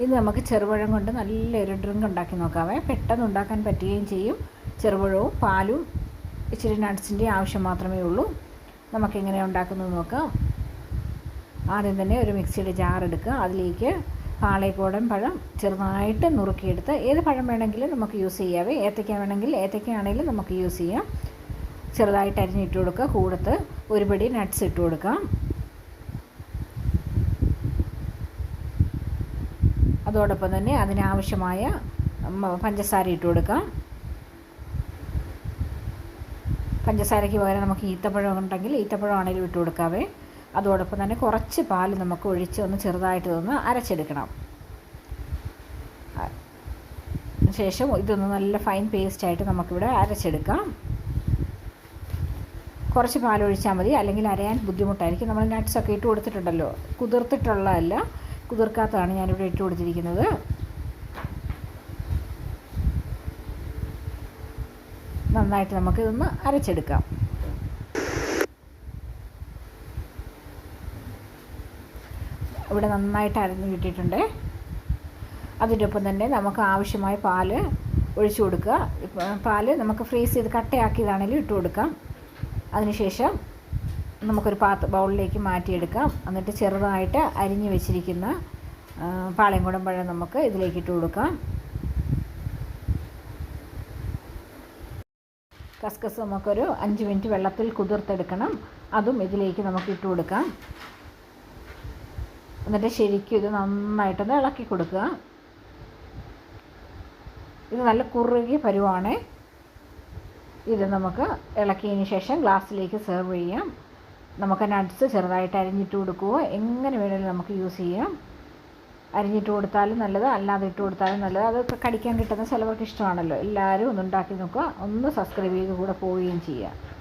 ഇത് നമുക്ക് ചെറുപഴം കൊണ്ട് നല്ലൊരു ഡ്രിങ്ക് ഉണ്ടാക്കി നോക്കാവേ. പെട്ടെന്ന് ഉണ്ടാക്കാൻ പറ്റുകയും ചെയ്യും. ചെറുപഴവും പാലും ഇച്ചിരി നട്ട്സിന്റെ ആവശ്യം മാത്രമേ ഉള്ളൂ. നമുക്കെങ്ങനെ ഉണ്ടാക്കുന്നത് നോക്കാം. ആദ്യം തന്നെ ഒരു മിക്സിയുടെ ജാർ എടുക്കുക. അതിലേക്ക് പാളയക്കോടൻ പഴം ചെറുതായിട്ട് നുറുക്കിയെടുത്ത് ഏത് പഴം വേണമെങ്കിലും നമുക്ക് യൂസ് ചെയ്യാവേ. ഏത്തയ്ക്ക വേണമെങ്കിൽ ഏത്തയ്ക്കയാണെങ്കിലും നമുക്ക് യൂസ് ചെയ്യാം. ചെറുതായിട്ട് അരിഞ്ഞിട്ട് കൊടുക്കുക. കൂടത്ത് ഒരു പിടി നട്ട്സ് ഇട്ട് കൊടുക്കാം. അതോടൊപ്പം തന്നെ അതിനാവശ്യമായ പഞ്ചസാര ഇട്ട് കൊടുക്കാം. പഞ്ചസാരയ്ക്ക് പകരം നമുക്ക് ഈത്തപ്പഴം ഉണ്ടെങ്കിൽ ഈത്തപ്പഴം ആണെങ്കിലും ഇട്ട് കൊടുക്കാവേ. അതോടൊപ്പം തന്നെ കുറച്ച് പാൽ നമുക്ക് ഒഴിച്ച് ഒന്ന് ചെറുതായിട്ട് ഒന്ന് അരച്ചെടുക്കണം. ശേഷം ഇതൊന്ന് നല്ല ഫൈൻ പേസ്റ്റായിട്ട് നമുക്കിവിടെ അരച്ചെടുക്കാം. കുറച്ച് പാൽ ഒഴിച്ചാൽ മതി. അല്ലെങ്കിൽ അരയാൻ ബുദ്ധിമുട്ടായിരിക്കും. നമ്മൾ നട്ട്സൊക്കെ ഇട്ട് കൊടുത്തിട്ടുണ്ടല്ലോ. കുതിർത്തിട്ടുള്ളതല്ല. കുതിർക്കാത്തതാണ് ഞാനിവിടെ ഇട്ട് കൊടുത്തിരിക്കുന്നത്. നന്നായിട്ട് നമുക്ക് ഇതൊന്ന് അരച്ചെടുക്കാം. ഇവിടെ നന്നായിട്ട് അരഞ്ഞ് കിട്ടിയിട്ടുണ്ട്. അതിന്റെ തന്നെ നമുക്ക് ആവശ്യമായ പാൽ ഒഴിച്ചു കൊടുക്കുക. പാൽ നമുക്ക് ഫ്രീസ് ചെയ്ത് കട്ടയാക്കിയതാണെങ്കിലും ഇട്ട് കൊടുക്കാം. അതിനുശേഷം നമുക്കൊരു പാത്ര ബൗളിലേക്ക് മാറ്റിയെടുക്കാം. എന്നിട്ട് ചെറുതായിട്ട് അരിഞ്ഞു വെച്ചിരിക്കുന്ന പാളയംകുടം പഴം നമുക്ക് ഇതിലേക്ക് ഇട്ട് കൊടുക്കാം. കസ്കസ് നമുക്കൊരു അഞ്ച് മിനിറ്റ് വെള്ളത്തിൽ കുതിർത്തെടുക്കണം. അതും ഇതിലേക്ക് നമുക്ക് ഇട്ട് കൊടുക്കാം. എന്നിട്ട് ശരിക്കും ഇത് നന്നായിട്ടൊന്ന് ഇളക്കി കൊടുക്കുക. ഇത് നല്ല കുറുകിയ പരുവാണ് ഇത് നമുക്ക് ഇളക്കിയതിന് ശേഷം ഗ്ലാസ്സിലേക്ക് സെർവ് ചെയ്യാം. നമുക്ക് നട്ട്സ് ചെറുതായിട്ട് അരിഞ്ഞിട്ട് കൊടുക്കുകയോ എങ്ങനെ വേണമെങ്കിലും നമുക്ക് യൂസ് ചെയ്യാം. അരിഞ്ഞിട്ട് കൊടുത്താലും നല്ലത് അല്ലാതെ ഇട്ട് കൊടുത്താലും നല്ലത്. അത് കടിക്കാൻ കിട്ടുന്ന ചിലവർക്ക് ഇഷ്ടമാണല്ലോ. എല്ലാവരും ഒന്ന് ഉണ്ടാക്കി നോക്കുക. ഒന്ന് സബ്സ്ക്രൈബ് ചെയ്ത് കൂടെ പോവുകയും ചെയ്യുക.